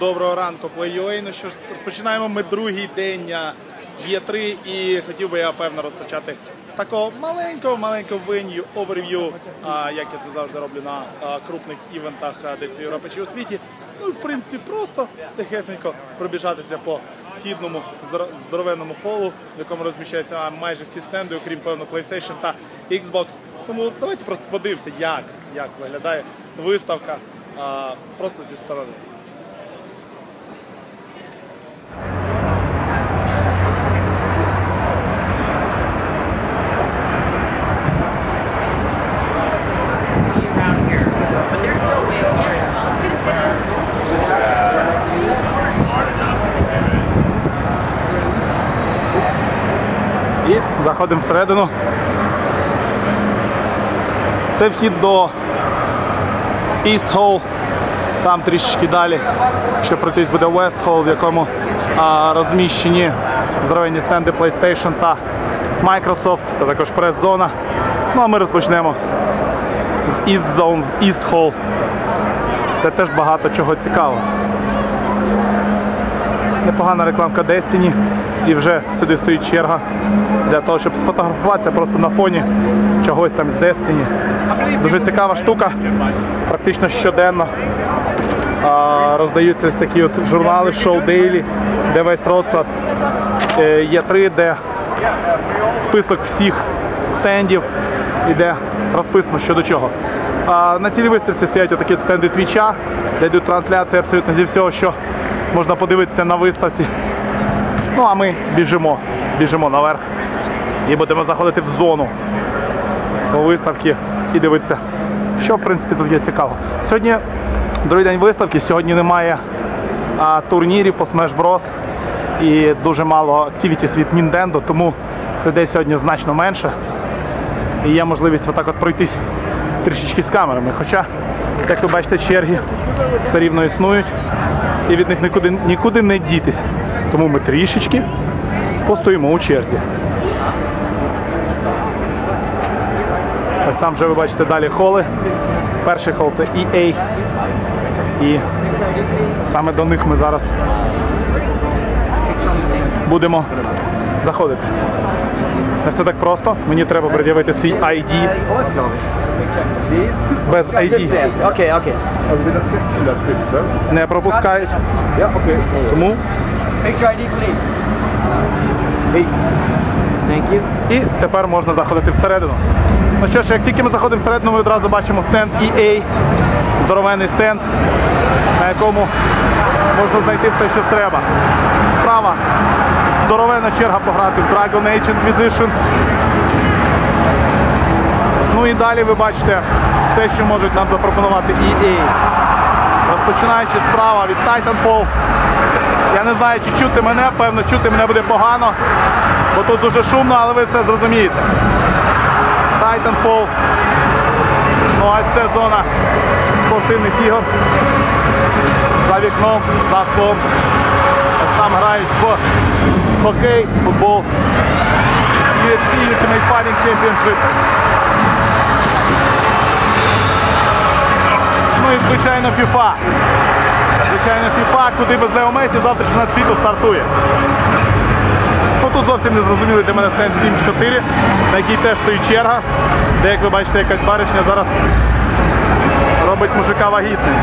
Доброго ранку, плей Ну що ж, розпочинаємо ми другий день є 3 і хотів би я певно розпочати з такого маленького маленького винью, оверв'ю, як я це завжди роблю на крупних івентах десь в Європі чи у світі. Ну в принципі просто тихесенько пробіжатися по східному здоровенному холу, в якому розміщаються майже всі стенди, окрім певно PlayStation та Xbox. Тому давайте просто подивимося, як, як виглядає виставка а, просто зі сторони. Заходимо всередину. Це вхід до East Hall. Там трішечки далі, ще пройтись буде West Hall, в якому а, розміщені здоровенні стенди PlayStation та Microsoft, та також прес-зона. Ну а ми розпочнемо з East Zone, з East Hall, де теж багато чого цікавого. Непогана рекламка Destiny. І вже сюди стоїть черга для того, щоб сфотографуватися просто на фоні чогось там з Destiny. Дуже цікава штука, практично щоденно. А, роздаються ось такі от журнали Show Daily, де весь розклад е, є три, де список всіх стендів і де розписано що до чого. А, на цій виставці стоять отакі от стенди твіча, де йдуть трансляції абсолютно зі всього, що можна подивитися на виставці. Ну а ми біжимо, біжимо наверх і будемо заходити в зону по виставки і дивитися, що в принципі тут є цікаво. Сьогодні другий день виставки, сьогодні немає а, турнірів по Smash Bros. І дуже мало активітіс від Nintendo, тому людей сьогодні значно менше. І є можливість отак от пройтись трішечки з камерами. Хоча, як ви бачите, черги все рівно існують і від них нікуди, нікуди не дітись. Тому ми трішечки постоїмо у черзі. Ось там вже ви бачите далі холи. Перший хол це EA. І саме до них ми зараз будемо заходити. Не все так просто. Мені треба пред'явити свій ID. Без ID не пропускають. Тому Picture ID please. Thank you. і тепер можна заходити всередину. Ну що ж, як тільки ми заходимо всередину, ми одразу бачимо стенд EA, здоровенний стенд, на якому можна знайти все, що треба. Справа здоровенна черга пограти в Dragon Age Inquisition. Ну і далі ви бачите все, що можуть нам запропонувати EA. Розпочинаючи справа від Titanfall. Я не знаю, чи чути мене, певно, чути мене буде погано, бо тут дуже шумно, але ви все зрозумієте. Titanfall. Ну ось це зона спортивних ігор. За вікном, за склом. Там грають в хокей, футбол. UFC Ultimate Fighting Championship. Ну і звичайно FIFA. Звичайно, FIFA, куди без Лео Месі завтра чемпіонат світу стартує. Ну тут зовсім не зрозумілий для мене стенд 7-4, на якій теж стоїть черга, де, як ви бачите, якась баричня зараз робить мужика вагітним.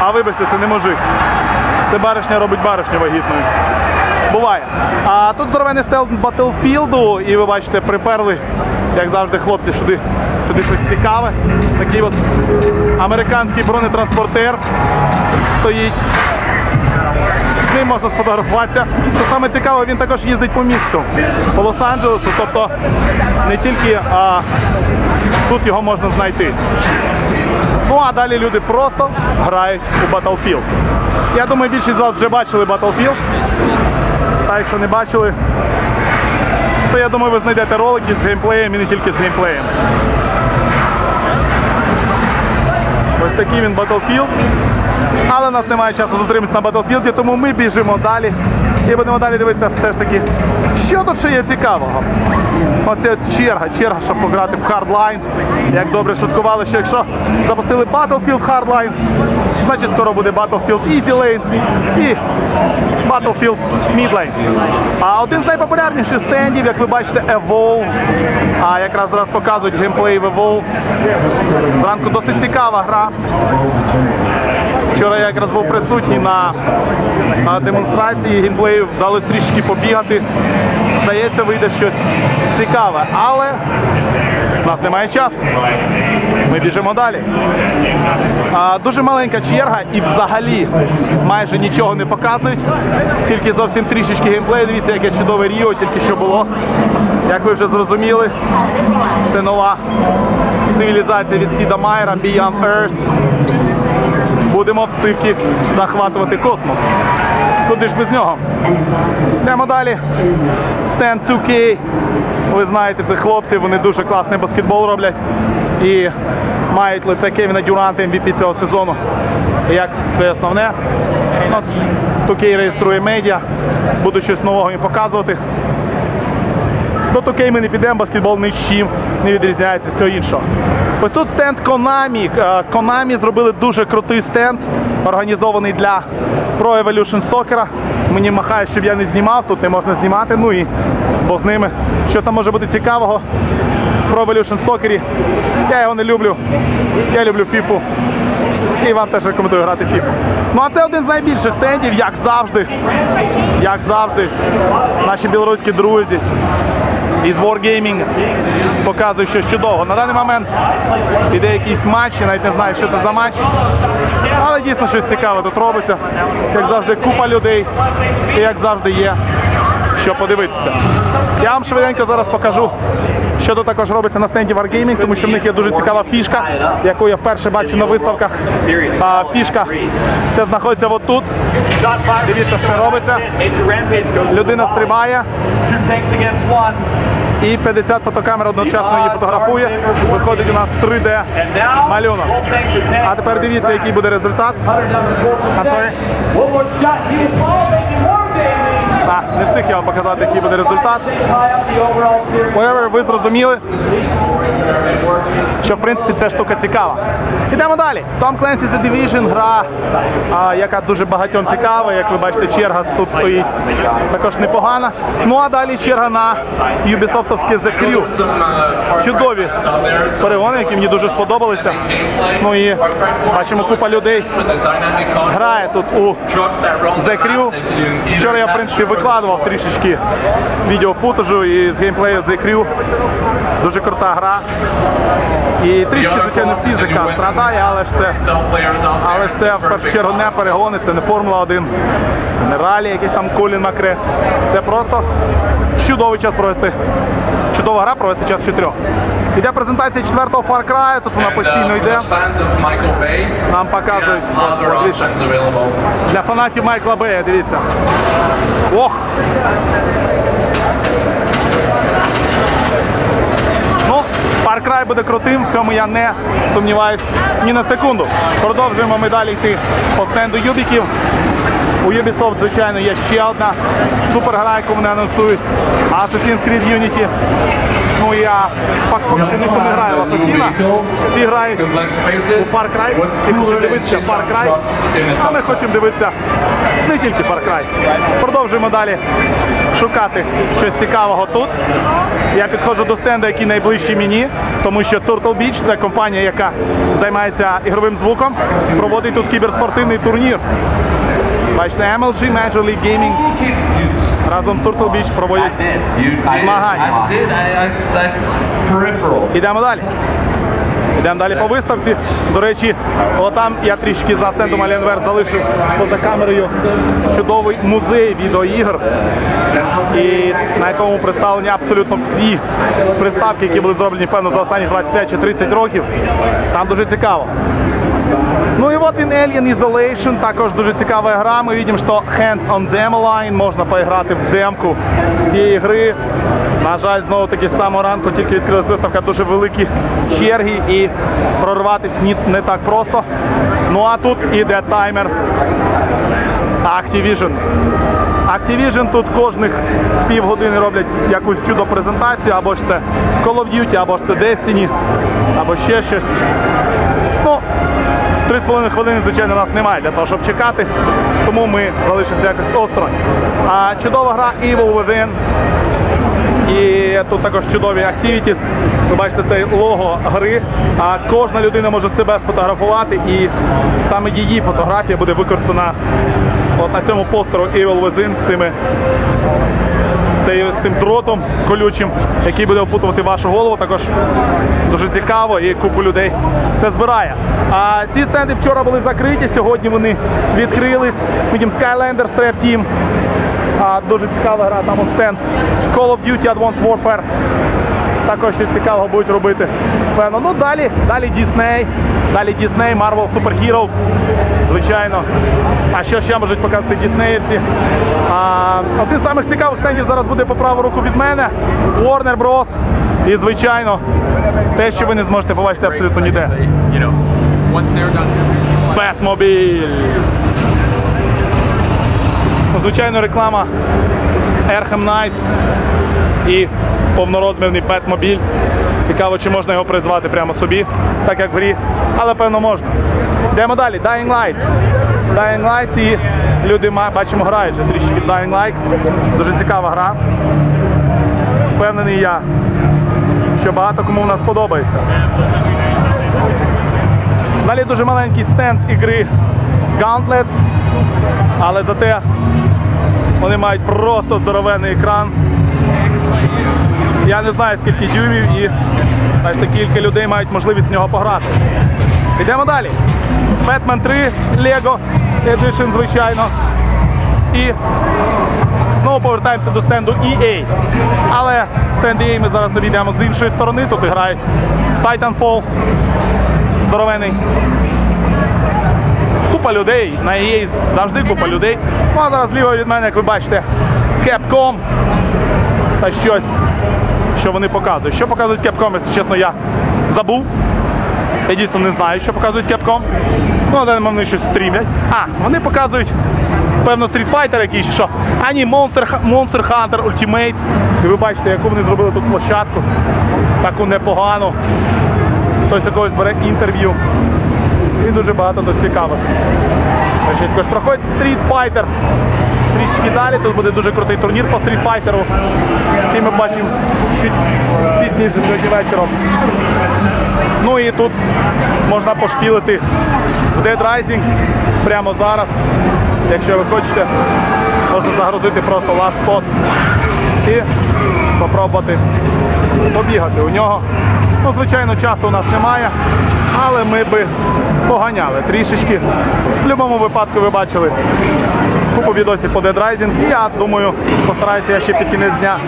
А вибачте, це не мужик. Це баришня робить баришню вагітною. Буває. А тут здоровенний стенд Battlefield, і ви бачите, приперли, як завжди, хлопці сюди, сюди щось цікаве. Такий от американський бронетранспортер стоїть. З ним можна сфотографуватися. Що саме цікаве, він також їздить по місту, по Лос-Анджелесу, тобто не тільки а, тут його можна знайти. Ну а далі люди просто грають у Battlefield. Я думаю, більшість з вас вже бачили Battlefield. Та якщо не бачили, то я думаю, ви знайдете ролики з геймплеєм і не тільки з геймплеєм. Ось такий він Battlefield. Але нас немає часу зустрітися на Battlefield, тому ми біжимо далі І будемо далі дивитися все ж таки, що тут ще є цікавого. Оце черга, черга, щоб пограти в Hardline. Як добре шуткували, що якщо запустили Battlefield Hardline, значить скоро буде Battlefield Easy Lane і Battlefield Mid. А один з найпопулярніших стендів, як ви бачите, Evolve. А якраз зараз показують геймплей в Evolve. Зранку досить цікава гра. Вчора я якраз був присутній на демонстрації геймплею, вдалося трішки побігати. Здається, вийде щось цікаве, але в нас немає часу. Ми біжимо далі. А, дуже маленька черга і взагалі майже нічого не показують. Тільки зовсім трішечки геймплею. Дивіться, яке чудове Ріо тільки що було. Як ви вже зрозуміли, це нова цивілізація від Сіда Майера Beyond Earth. Будемо в циркі захватувати космос. Куди ж без нього? Йдемо далі. Stand 2K. Ви знаєте, це хлопці, вони дуже класний баскетбол роблять. І мають лице Кевіна Дюранта MVP цього сезону. Як своє основне. От, 2K реєструє медіа, буду щось нового їм показувати. До Токей ми не підемо, баскетбол ні з не відрізняється від всього іншого. Ось тут стенд Konami. Е, Konami зробили дуже крутий стенд, організований для Pro Evolution Soccer. Мені махає, щоб я не знімав, тут не можна знімати, ну і Бог з ними. Що там може бути цікавого в Pro Evolution Soccer? Я його не люблю. Я люблю FIFA. І вам теж рекомендую грати FIFA. Ну а це один з найбільших стендів, як завжди. Як завжди, наші білоруські друзі із Wargaming показує щось чудового. На даний момент іде якийсь матч, я навіть не знаю, що це за матч. Але дійсно щось цікаве тут робиться. Як завжди, купа людей. І як завжди є, що подивитися. Я вам швиденько зараз покажу, що тут також робиться на стенді Wargaming, тому що в них є дуже цікава фішка, яку я вперше бачу на виставках. Фішка це знаходиться отут. Дивіться, що робиться. Людина стрибає. І 50 фотокамер одночасно її фотографує. Виходить у нас 3D малюнок. А тепер дивіться, який буде результат. Не встиг я вам показати, який буде результат. Whatever, ви зрозуміли, що в принципі ця штука цікава. Ідемо далі. Tom Clancy's The Division, гра, яка дуже багатьом цікава. Як ви бачите, черга тут стоїть також непогана. Ну а далі черга на Ubisoftовське The Crew. Чудові перегони, які мені дуже сподобалися. Ну і бачимо купа людей грає тут у The Crew. Вчора я в принципі викладував трішечки відеофутажу і з геймплею The Crew. Дуже крута гра. І трішки, звичайно, фізика страдає, але ж це, але ж це в першу чергу не перегони, це не Формула 1, це не ралі, якийсь там Колін Макре. Це просто чудовий час провести. Чудова гра провести час чотирьох. Іде презентація четвертого Far Cry, тут вона постійно йде. Нам показують. Дивіться. Для фанатів Майкла Бея, дивіться. Ох! Ну, Far Cry буде крутим, в цьому я не сумніваюсь ні на секунду. Продовжуємо ми далі йти по стенду Юбіків. У Ubisoft, звичайно, є ще одна супергра, яку вони анонсують. Assassin's Creed Unity. Ну я фактично ніхто не грає в Асасіна. Всі грають у Far Cry. Всі хочуть дивитися Far Cry. А ми хочемо дивитися не тільки Far Cry. Продовжуємо далі шукати щось цікавого тут. Я підходжу до стенду, який найближчий мені, тому що Turtle Beach це компанія, яка займається ігровим звуком, проводить тут кіберспортивний турнір. Бачите, MLG Major League Gaming разом з Turtle Beach проводять змагання. Ідемо далі. Йдемо далі по виставці. До речі, отам я трішки за стендом Alienware залишив поза камерою чудовий музей відеоігр, і на якому представлені абсолютно всі приставки, які були зроблені, певно, за останні 25 чи 30 років. Там дуже цікаво. Ну і от він Alien Isolation, також дуже цікава гра. Ми бачимо, що Hands on Demo Line, можна поіграти в демку цієї гри. На жаль, знову таки з самого ранку тільки відкрилась виставка, дуже великі черги і прорватися не так просто. Ну а тут іде таймер Activision. Activision тут кожних півгодини роблять якусь чудо презентацію, або ж це Call of Duty, або ж це Destiny, або ще щось. Ну, 3,5 хвилини, звичайно, у нас немає для того, щоб чекати, тому ми залишимося якось осторонь. А чудова гра Evil Within. І тут також чудові activities. Ви бачите цей лого гри. А кожна людина може себе сфотографувати, і саме її фотографія буде використана от на цьому постеру Evil Within з цими з, цим дротом колючим, який буде опутувати вашу голову. Також дуже цікаво і купу людей це збирає. А ці стенди вчора були закриті, сьогодні вони відкрились. Потім Skylander Strap Team. А, дуже цікава гра, там от стенд Call of Duty Advanced Warfare. Також щось цікавого будуть робити. Певно. Ну далі, далі Disney, далі Disney, Marvel Super Heroes, звичайно. А що ще можуть показати Діснеївці? А, один з самих цікавих стендів зараз буде по праву руку від мене. Warner Bros. І, звичайно, те, що ви не зможете побачити абсолютно ніде. Бетмобіль. Ну, Звичайно, реклама Arkham Knight і повнорозмірний Бетмобіль. Цікаво, чи можна його призвати прямо собі, так як в грі, але певно можна. Йдемо далі. Dying Light. Dying Light і люди бачимо грають вже трішки Dying Light. Дуже цікава гра. Впевнений я, що багато кому в нас подобається. Далі дуже маленький стенд ігри Gauntlet, але зате вони мають просто здоровенний екран. Я не знаю скільки дюймів і бачите, кілька людей мають можливість в нього пограти. Йдемо далі. Batman 3 Lego Edition, звичайно. І знову повертаємося до стенду EA. Але стенд EA ми зараз обійдемо з іншої сторони. Тут грають Titanfall. Здоровений. Купа людей. На EA завжди купа людей. Ну а зараз зліва від мене, як ви бачите, Capcom та щось, що вони показують. Що показують Capcom, якщо чесно, я забув. Я дійсно не знаю, що показують Capcom. Ну, але вони щось стрімлять. А, вони показують, певно, Street Fighter якийсь, чи що. А ні, Monster, Monster Hunter Ultimate. І ви бачите, яку вони зробили тут площадку. Таку непогану. Хтось якогось бере інтерв'ю. І дуже багато тут цікавих. Також проходить Street Fighter. Трішки. Тут буде дуже крутий турнір по Fighter. який ми бачимо чуть пізніше сьогодні вечором. Ну і тут можна пошпілити в Dead Rising прямо зараз. Якщо ви хочете, можна загрузити просто last spot і попробувати побігати у нього. Ну, звичайно, часу у нас немає, але ми би поганяли трішечки. В будь-якому випадку ви бачили купу відосів по Rising. І я думаю, постараюся я ще під кінець дня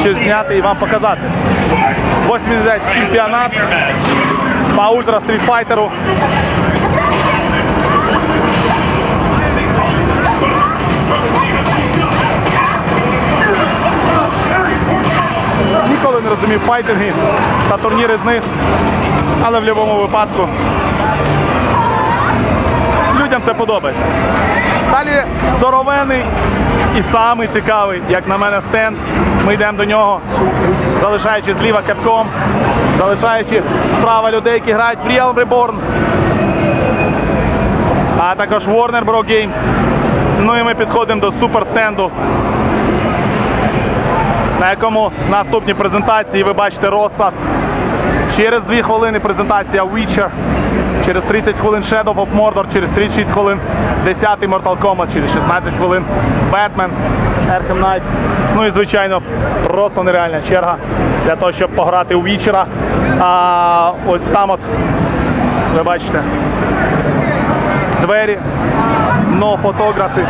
щось зняти і вам показати. 80 чемпіонат по ультра стрітфайтеру. Ніколи не розумів файтинги та турніри з них, але в будь-якому випадку людям це подобається. Далі здоровений і самий цікавий, як на мене, стенд. Ми йдемо до нього, залишаючи зліва Capcom, залишаючи справа людей, які грають в Real Reborn, а також Warner Bros. Games. Ну і ми підходимо до суперстенду, на якому наступні презентації ви бачите розклад. Через 2 хвилини презентація Witcher, через 30 хвилин Shadow of Mordor, через 36 хвилин 10-й Mortal Kombat, через 16 хвилин Batman, Arkham Knight. Ну і звичайно, просто нереальна черга для того, щоб пограти у Witcher. А ось там от, ви бачите, двері, но фотографи.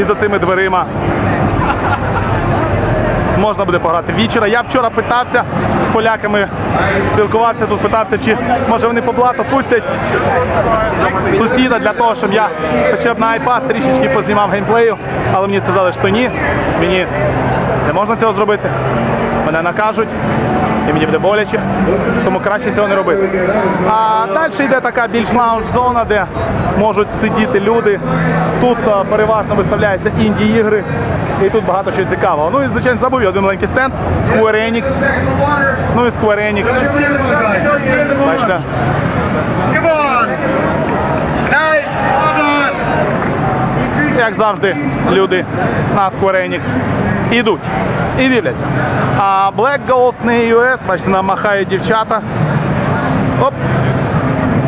І за цими дверима можна буде пограти вічора. Я вчора питався з поляками, спілкувався тут, питався, чи може вони по блату пустять сусіда для того, щоб я хоча б на iPad трішечки познімав геймплею, але мені сказали, що ні, мені не можна цього зробити. Мене накажуть, і мені буде боляче, тому краще цього не робити. А далі йде така більш лаунж-зона, де можуть сидіти люди. Тут переважно виставляються інді-ігри, і тут багато що цікавого. Ну і звичайно забув я один маленький стенд, Square Enix. Ну і Square Enix. Бачите, як завжди, люди на Square Enix ідуть і дивляться. А Black Gold не US, бачите, нам махають дівчата. Оп.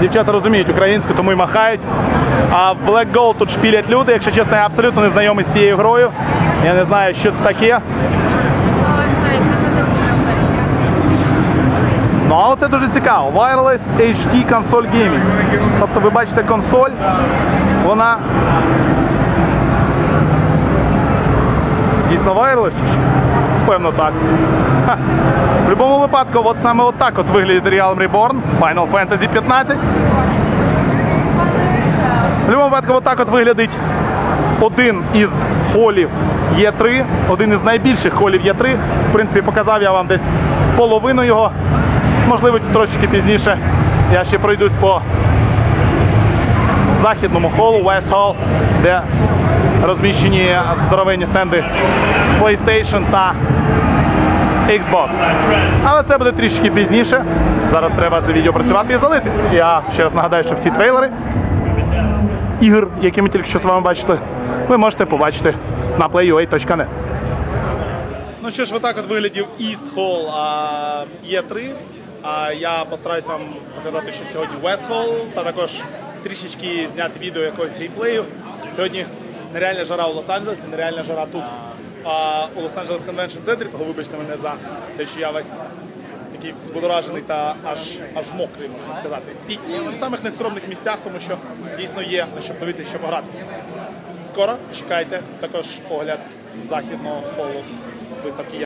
Дівчата розуміють українську, тому і махають. А в Black Gold тут шпілять люди. Якщо чесно, я абсолютно не знайомий з цією грою. Я не знаю, що це таке. Ну, але це дуже цікаво. Wireless HD Console Gaming. Тобто ви бачите консоль, вона Чи що? Певно так. Ха. В будь-якому випадку, от саме отак от виглядить Realm Reborn, Final Fantasy 15. В будь-якому випадку, отак от виглядить один із холів Є3, один із найбільших холів Є3. В принципі, показав я вам десь половину його. Можливо, трошечки пізніше я ще пройдусь по західному холу West Hall, де розміщені здоровенні стенди PlayStation та Xbox. Але це буде трішки пізніше. Зараз треба це відео працювати і залити. Я ще раз нагадаю, що всі трейлери ігор, які ми тільки що з вами бачили, ви можете побачити на playua.net. Ну що ж, отак от виглядів East Hall а, Є3. А я постараюсь вам показати, що сьогодні West Hall, та також трішечки зняти відео якогось геймплею. Сьогодні нереальна жара у Лос-Анджелесі, нереальна жара тут. А, у Лос-Анджелес конвеншн центрі, того вибачте мене за те, що я весь такий збудоражений та аж аж мокрий, можна сказати. І, в самих нескромних місцях, тому що дійсно є на що подивитися і що пограти. Скоро чекайте також огляд західного полу виставки